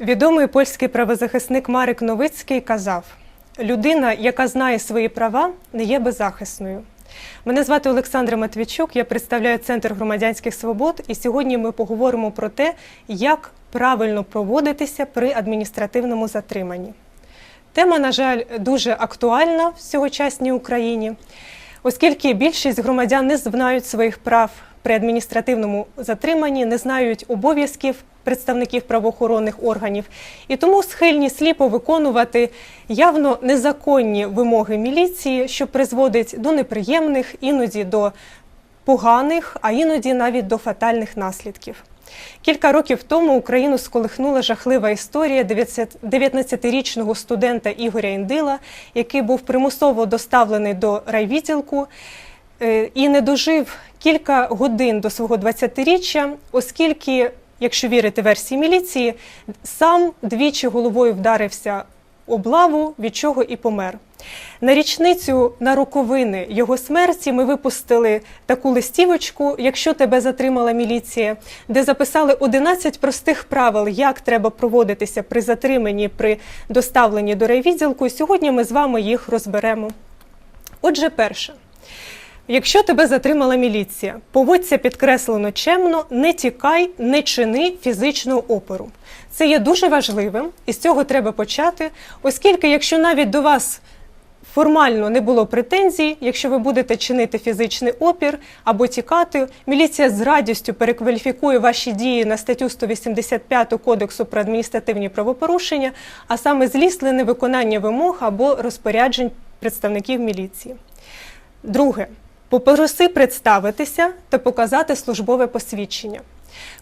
Відомий польський правозахисник Марик Новицький казав: людина, яка знає свої права, не є беззахисною. Мене звати Олександра Матвійчук, я представляю Центр громадянських свобод, і сьогодні ми поговоримо про те, як правильно проводитися при адміністративному затриманні. Тема, на жаль, дуже актуальна в сьогочасній Україні, оскільки більшість громадян не знають своїх прав при адміністративному затриманні, не знають обов'язків представників правоохоронних органів, і тому схильні сліпо виконувати явно незаконні вимоги міліції, що призводить до неприємних, іноді до поганих, а іноді навіть до фатальних наслідків. Кілька років тому Україну сколихнула жахлива історія 19-річного студента Ігоря Індила, який був примусово доставлений до райвідділку е, і не дожив кілька годин до свого 20-річчя, оскільки, якщо вірити версії міліції, сам двічі головою вдарився об лаву, від чого і помер. На річницю на роковини його смерті ми випустили таку листівочку, якщо тебе затримала міліція, де записали 11 простих правил, як треба проводитися при затриманні, при доставленні до райвідділку. І сьогодні ми з вами їх розберемо. Отже, перше. Якщо тебе затримала міліція, поводься підкреслено чемно, не тікай, не чини фізичного опору. Це є дуже важливим, і з цього треба почати, оскільки, якщо навіть до вас формально не було претензій, якщо ви будете чинити фізичний опір або тікати, міліція з радістю перекваліфікує ваші дії на статтю 185 Кодексу про адміністративні правопорушення, а саме злісне невиконання вимог або розпоряджень представників міліції. Друге. Попроси представитися та показати службове посвідчення.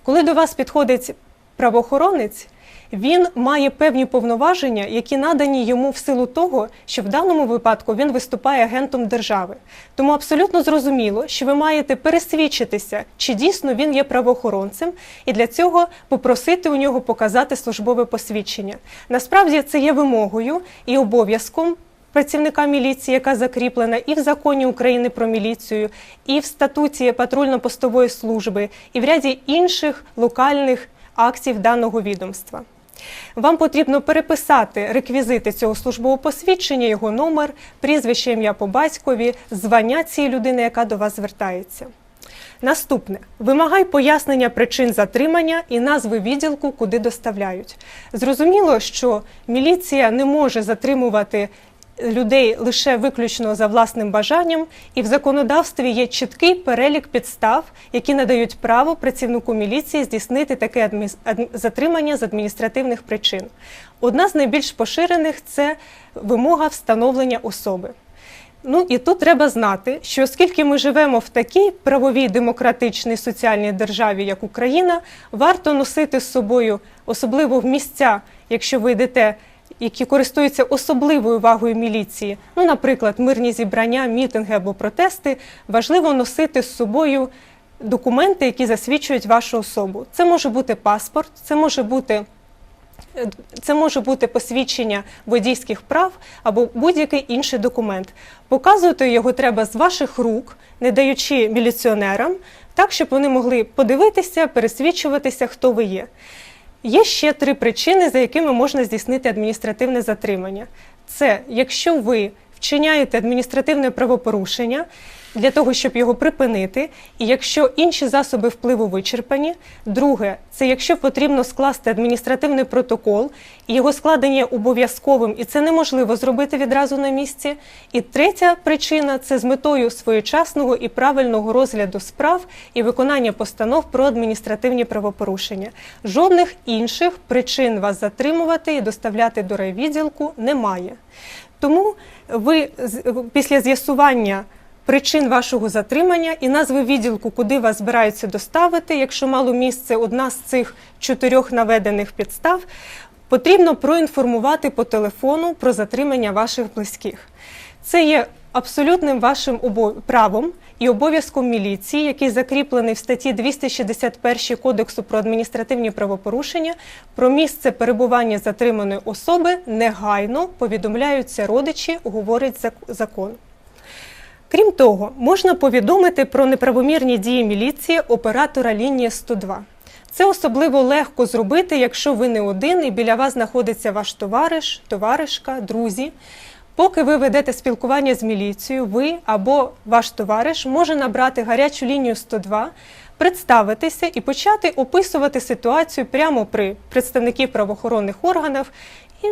Коли до вас підходить правоохоронець, він має певні повноваження, які надані йому в силу того, що в даному випадку він виступає агентом держави. Тому абсолютно зрозуміло, що ви маєте пересвідчитися, чи дійсно він є правоохоронцем, і для цього попросити у нього показати службове посвідчення. Насправді це є вимогою і обов'язком працівника міліції, яка закріплена і в законі України про міліцію, і в статуті патрульно-постової служби, і в ряді інших локальних актів даного відомства. Вам потрібно переписати реквізити цього службового посвідчення, його номер, прізвище ім'я по батькові, звання цієї людини, яка до вас звертається. Наступне вимагай пояснення причин затримання і назви відділку, куди доставляють. Зрозуміло, що міліція не може затримувати людей лише виключно за власним бажанням, і в законодавстві є чіткий перелік підстав, які надають право працівнику міліції здійснити таке адмі... затримання з адміністративних причин. Одна з найбільш поширених це вимога встановлення особи. Ну і тут треба знати, що оскільки ми живемо в такій правовій демократичній соціальній державі, як Україна, варто носити з собою, особливо в місця, якщо ви йдете які користуються особливою увагою міліції, ну, наприклад, мирні зібрання, мітинги або протести, важливо носити з собою документи, які засвідчують вашу особу. Це може бути паспорт, це може бути. Це може бути посвідчення водійських прав або будь-який інший документ. Показувати його треба з ваших рук, не даючи міліціонерам, так щоб вони могли подивитися, пересвідчуватися, хто ви є. Є ще три причини, за якими можна здійснити адміністративне затримання. Це якщо ви вчиняєте адміністративне правопорушення для того, щоб його припинити, і якщо інші засоби впливу вичерпані. Друге, це якщо потрібно скласти адміністративний протокол, і його складення обов'язковим, і це неможливо зробити відразу на місці. І третя причина це з метою своєчасного і правильного розгляду справ і виконання постанов про адміністративні правопорушення. Жодних інших причин вас затримувати і доставляти до райвідділку немає. Тому ви після з'ясування причин вашого затримання і назви відділку, куди вас збираються доставити, якщо мало місце одна з цих чотирьох наведених підстав, потрібно проінформувати по телефону про затримання ваших близьких. Це є абсолютним вашим правом і обов'язком міліції, який закріплений в статті 261 Кодексу про адміністративні правопорушення, про місце перебування затриманої особи негайно повідомляються родичі, говорить закон. Крім того, можна повідомити про неправомірні дії міліції оператора лінії 102. Це особливо легко зробити, якщо ви не один і біля вас знаходиться ваш товариш, товаришка, друзі. Поки ви ведете спілкування з міліцією, ви або ваш товариш може набрати гарячу лінію 102, представитися і почати описувати ситуацію прямо при представників правоохоронних органів і,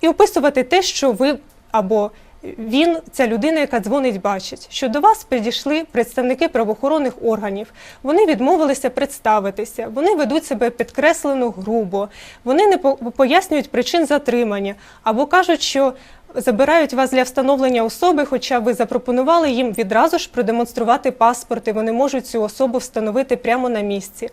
і описувати те, що ви або він, ця людина, яка дзвонить, бачить, що до вас підійшли представники правоохоронних органів. Вони відмовилися представитися, вони ведуть себе підкреслено грубо, вони не по- пояснюють причин затримання. Або кажуть, що забирають вас для встановлення особи, хоча ви запропонували їм відразу ж продемонструвати паспорт, і вони можуть цю особу встановити прямо на місці.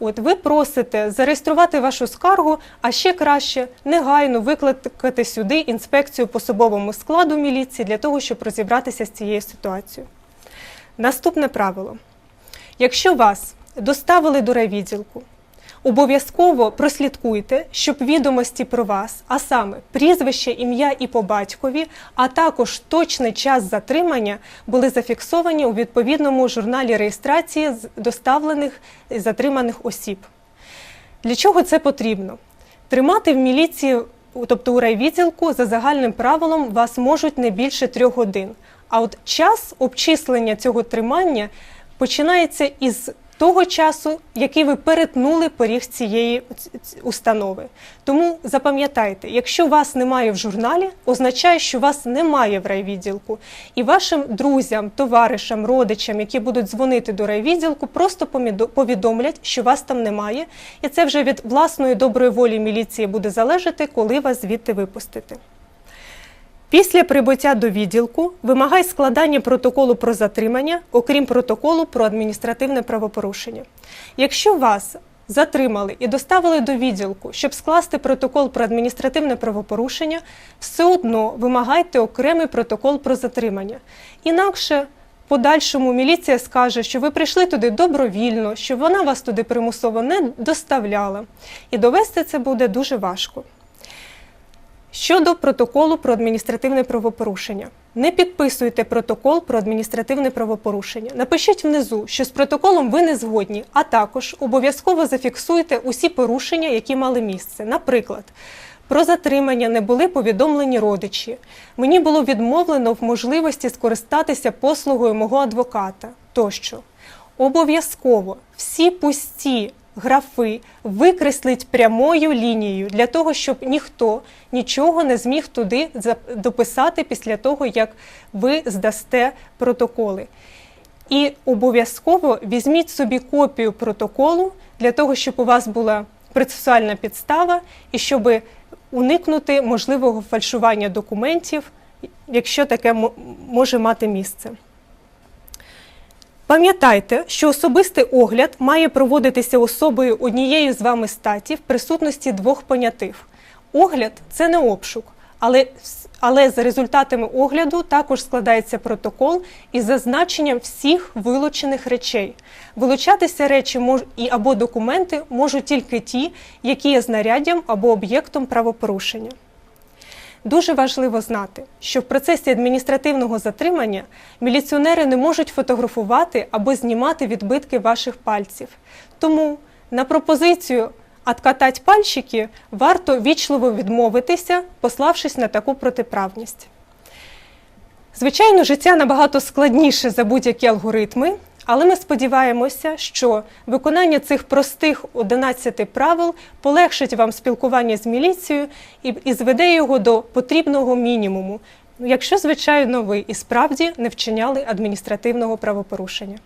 От ви просите зареєструвати вашу скаргу, а ще краще негайно викликати сюди інспекцію по особовому складу міліції для того, щоб розібратися з цією ситуацією. Наступне правило: якщо вас доставили до райвідділку, Обов'язково прослідкуйте, щоб відомості про вас, а саме прізвище, ім'я і по батькові, а також точний час затримання були зафіксовані у відповідному журналі реєстрації доставлених затриманих осіб. Для чого це потрібно? Тримати в міліції, тобто у райвідділку, за загальним правилом вас можуть не більше трьох годин. А от час обчислення цього тримання починається із того часу, який ви перетнули поріг цієї установи. Тому запам'ятайте, якщо вас немає в журналі, означає, що вас немає в райвідділку. І вашим друзям, товаришам, родичам, які будуть дзвонити до райвідділку, просто повідомлять, що вас там немає. І це вже від власної доброї волі міліції буде залежати, коли вас звідти випустити. Після прибуття до відділку вимагай складання протоколу про затримання, окрім протоколу про адміністративне правопорушення. Якщо вас затримали і доставили до відділку, щоб скласти протокол про адміністративне правопорушення, все одно вимагайте окремий протокол про затримання. Інакше подальшому міліція скаже, що ви прийшли туди добровільно, що вона вас туди примусово не доставляла. І довести це буде дуже важко. Щодо протоколу про адміністративне правопорушення, не підписуйте протокол про адміністративне правопорушення. Напишіть внизу, що з протоколом ви не згодні, а також обов'язково зафіксуйте усі порушення, які мали місце. Наприклад, про затримання не були повідомлені родичі. Мені було відмовлено в можливості скористатися послугою мого адвоката тощо. Обов'язково всі пусті графи викреслить прямою лінією для того, щоб ніхто нічого не зміг туди дописати після того, як ви здасте протоколи. І обов'язково візьміть собі копію протоколу для того, щоб у вас була процесуальна підстава і щоб уникнути можливого фальшування документів, якщо таке мо- може мати місце. Пам'ятайте, що особистий огляд має проводитися особою однієї з вами статі в присутності двох понятих. Огляд це не обшук, але, але за результатами огляду також складається протокол із зазначенням всіх вилучених речей. Вилучатися речі мож, і або документи можуть тільки ті, які є знаряддям або об'єктом правопорушення. Дуже важливо знати, що в процесі адміністративного затримання міліціонери не можуть фотографувати або знімати відбитки ваших пальців. Тому на пропозицію «откатать пальчики варто вічливо відмовитися, пославшись на таку протиправність. Звичайно, життя набагато складніше за будь-які алгоритми, але ми сподіваємося, що виконання цих простих 11 правил полегшить вам спілкування з міліцією і, зведе його до потрібного мінімуму, якщо, звичайно, ви і справді не вчиняли адміністративного правопорушення.